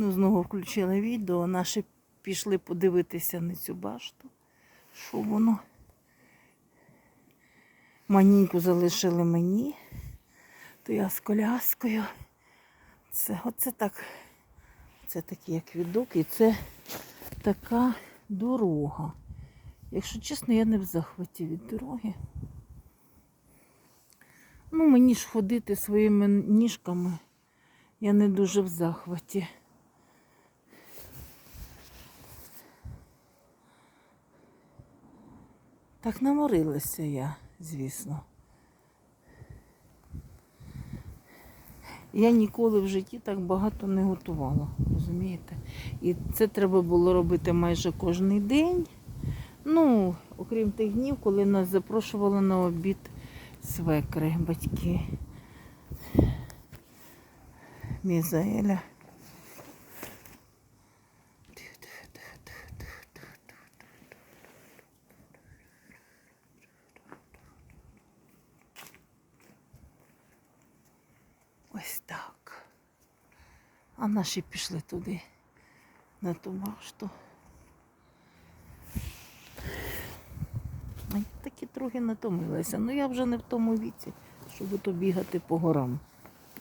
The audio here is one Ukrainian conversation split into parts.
Ну, знову включила відео. Наші пішли подивитися на цю башту. Що воно? Маніньку залишили мені. То я з коляскою. Це, оце так. Це такий як відок, і це така дорога. Якщо чесно, я не в захваті від дороги. Ну, мені ж ходити своїми ніжками. Я не дуже в захваті. Так наморилася я, звісно. Я ніколи в житті так багато не готувала, розумієте? І це треба було робити майже кожен день. Ну, окрім тих днів, коли нас запрошували на обід свекри, батьки. Мізаеля. Ось так. А наші пішли туди, на ту башту. Ай, Такі трохи натомилася. Ну я вже не в тому віці, щоб то бігати по горам.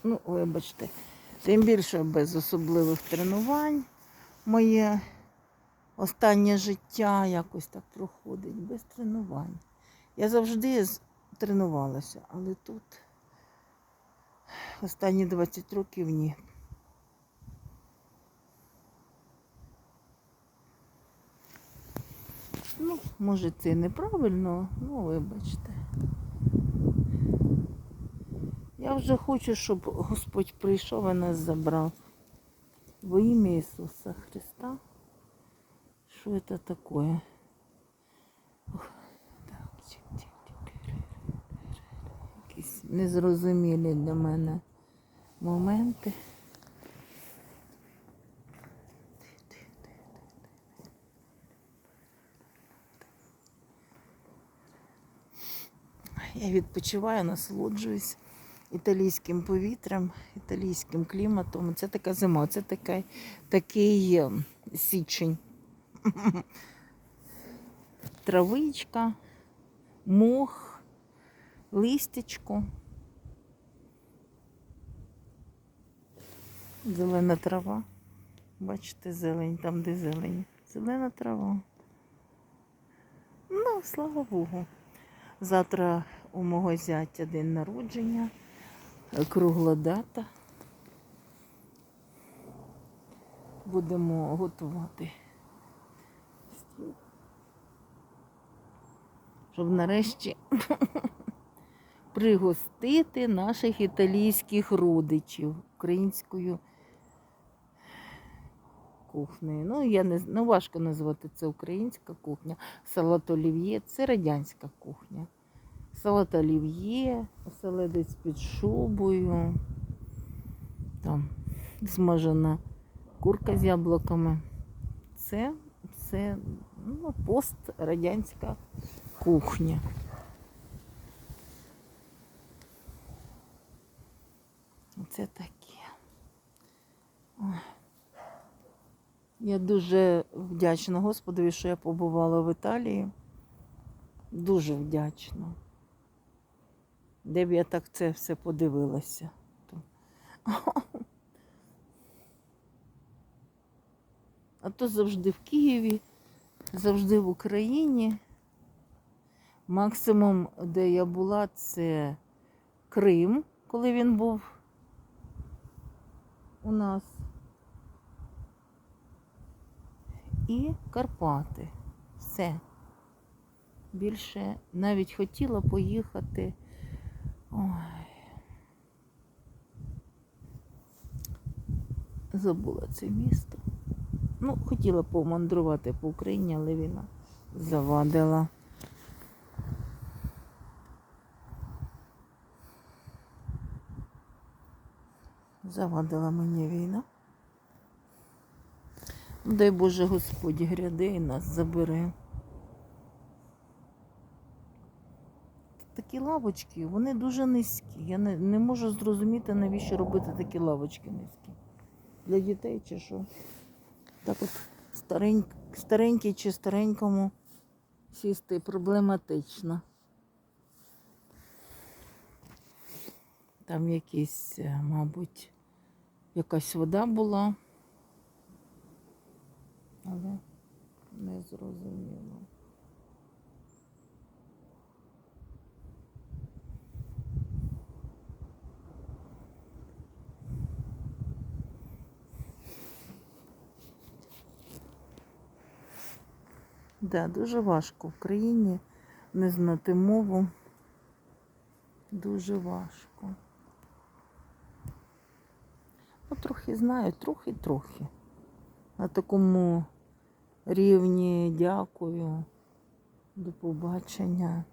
Ну, вибачте. Тим більше без особливих тренувань. Моє останнє життя якось так проходить, без тренувань. Я завжди тренувалася, але тут останні 20 років ні. Ну, може, це неправильно, ну вибачте. Я вже хочу, щоб Господь прийшов і нас забрав. Во ім'я Ісуса Христа. Що це таке? Ох, так, тік-тік-тік. Якісь незрозумілі для мене моменти. Я відпочиваю, насолоджуюсь італійським повітрям, італійським кліматом. Це така зима, це такий, такий е, січень. Травичка, мох, листячко. Зелена трава. Бачите, зелень, там, де зелень. Зелена трава. Ну, слава Богу. Завтра у мого зятя день народження, кругла дата. Будемо готувати. Щоб нарешті пригостити наших італійських родичів українською кухнею. Ну, я не ну, важко назвати це українська кухня. Салат олів'є це радянська кухня. Салат олів'є, оселедець під шубою, там смажена курка з яблуками. Це, це ну, пострадянська кухня. Це таке. Я дуже вдячна Господові, що я побувала в Італії. Дуже вдячна. Де б я так це все подивилася. А то завжди в Києві, завжди в Україні. Максимум, де я була, це Крим, коли він був у нас. І Карпати. Все. Більше навіть хотіла поїхати. Ой. Забула це місто. Ну, хотіла помандрувати по Україні, але війна завадила. Завадила мені війна. Дай Боже Господь гряде і нас забере. Такі лавочки, вони дуже низькі. Я не, не можу зрозуміти, навіщо робити такі лавочки низькі. для дітей чи що. Так от старень, старенький чи старенькому сісти проблематично. Там якісь, е, мабуть, якась вода була. Але не зрозуміло. Да, дуже важко в країні не знати мову. Дуже важко. Ну, трохи знаю, трохи-трохи. На такому рівні дякую, до побачення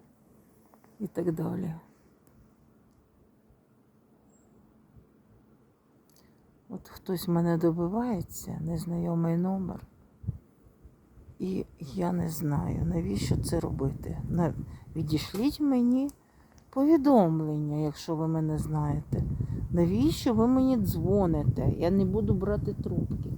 і так далі. От хтось мене добивається, незнайомий номер. І я не знаю, навіщо це робити. Відішліть мені повідомлення, якщо ви мене знаєте. Навіщо ви мені дзвоните? Я не буду брати трубки.